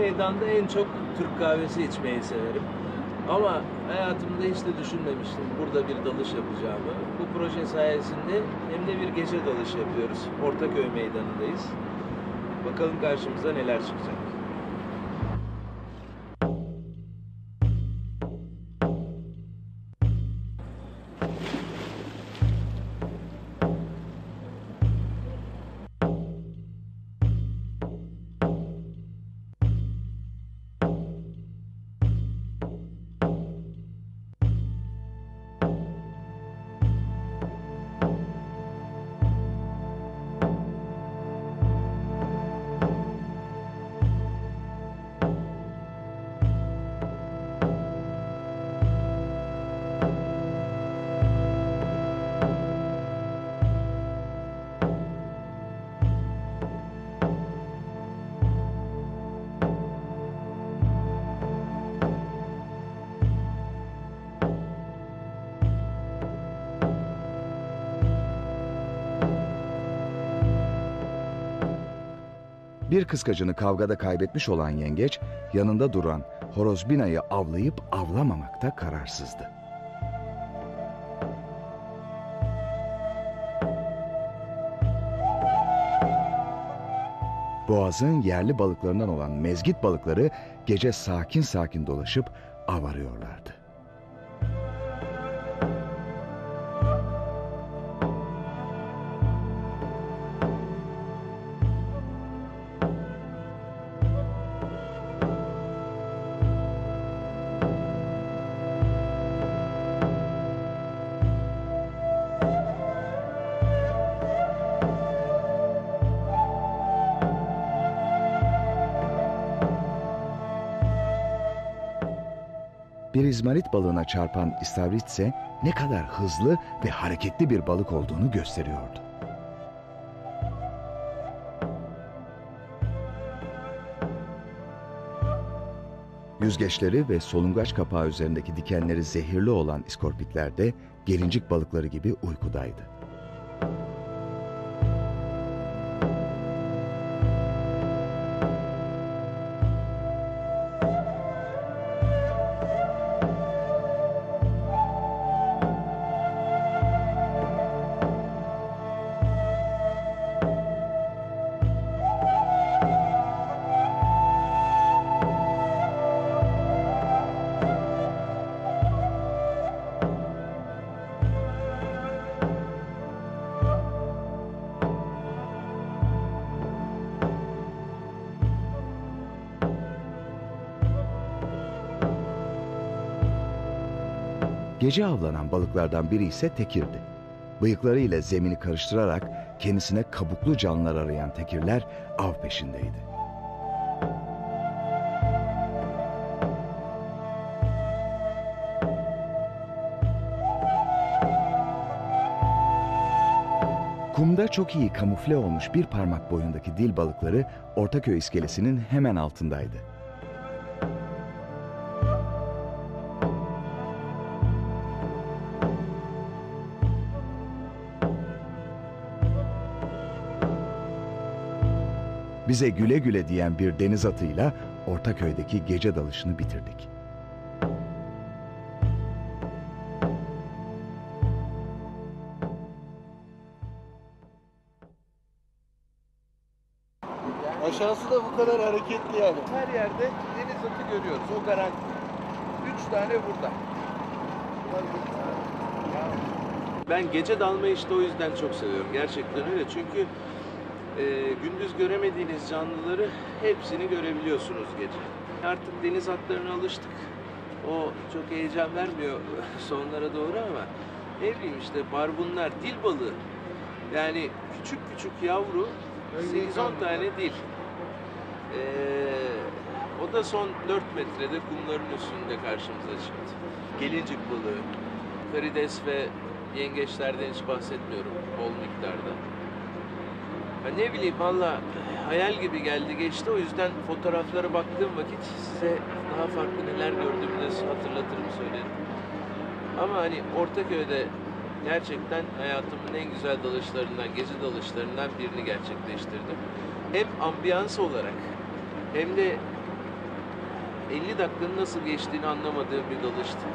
meydanda en çok Türk kahvesi içmeyi severim. Ama hayatımda hiç de düşünmemiştim burada bir dalış yapacağımı. Bu proje sayesinde hem de bir gece dalış yapıyoruz. Ortaköy meydanındayız. Bakalım karşımıza neler çıkacak. Bir kıskacını kavgada kaybetmiş olan yengeç yanında duran horozbinayı avlayıp avlamamakta kararsızdı. Boğazın yerli balıklarından olan mezgit balıkları gece sakin sakin dolaşıp av arıyorlardı. Bir izmarit balığına çarpan istavrit ise ne kadar hızlı ve hareketli bir balık olduğunu gösteriyordu. Yüzgeçleri ve solungaç kapağı üzerindeki dikenleri zehirli olan iskorpitler de gelincik balıkları gibi uykudaydı. Gece avlanan balıklardan biri ise tekirdi. Bıyıklarıyla zemini karıştırarak kendisine kabuklu canlılar arayan tekirler av peşindeydi. Kumda çok iyi kamufle olmuş bir parmak boyundaki dil balıkları Ortaköy iskelesinin hemen altındaydı. Bize güle güle diyen bir deniz atıyla Ortaköy'deki gece dalışını bitirdik. Aşağısı da bu kadar hareketli yani. Her yerde deniz atı görüyoruz. O garanti. Üç tane burada. Ben gece dalmayı işte o yüzden çok seviyorum. Gerçekten öyle. Çünkü e, gündüz göremediğiniz canlıları hepsini görebiliyorsunuz gece. Artık deniz atlarına alıştık. O çok heyecan vermiyor sonlara doğru ama ne bileyim işte barbunlar, dil balığı. Yani küçük küçük yavru 8-10 tane dil. Ee, o da son 4 metrede kumların üstünde karşımıza çıktı. Gelincik balığı, karides ve yengeçlerden hiç bahsetmiyorum bol miktarda. Ben ne bileyim valla hayal gibi geldi geçti o yüzden fotoğraflara baktığım vakit size daha farklı neler gördüğümü de hatırlatırım söylerim. Ama hani Ortaköy'de gerçekten hayatımın en güzel dalışlarından, gece dalışlarından birini gerçekleştirdim. Hem ambiyans olarak hem de 50 dakikanın nasıl geçtiğini anlamadığım bir dalıştı.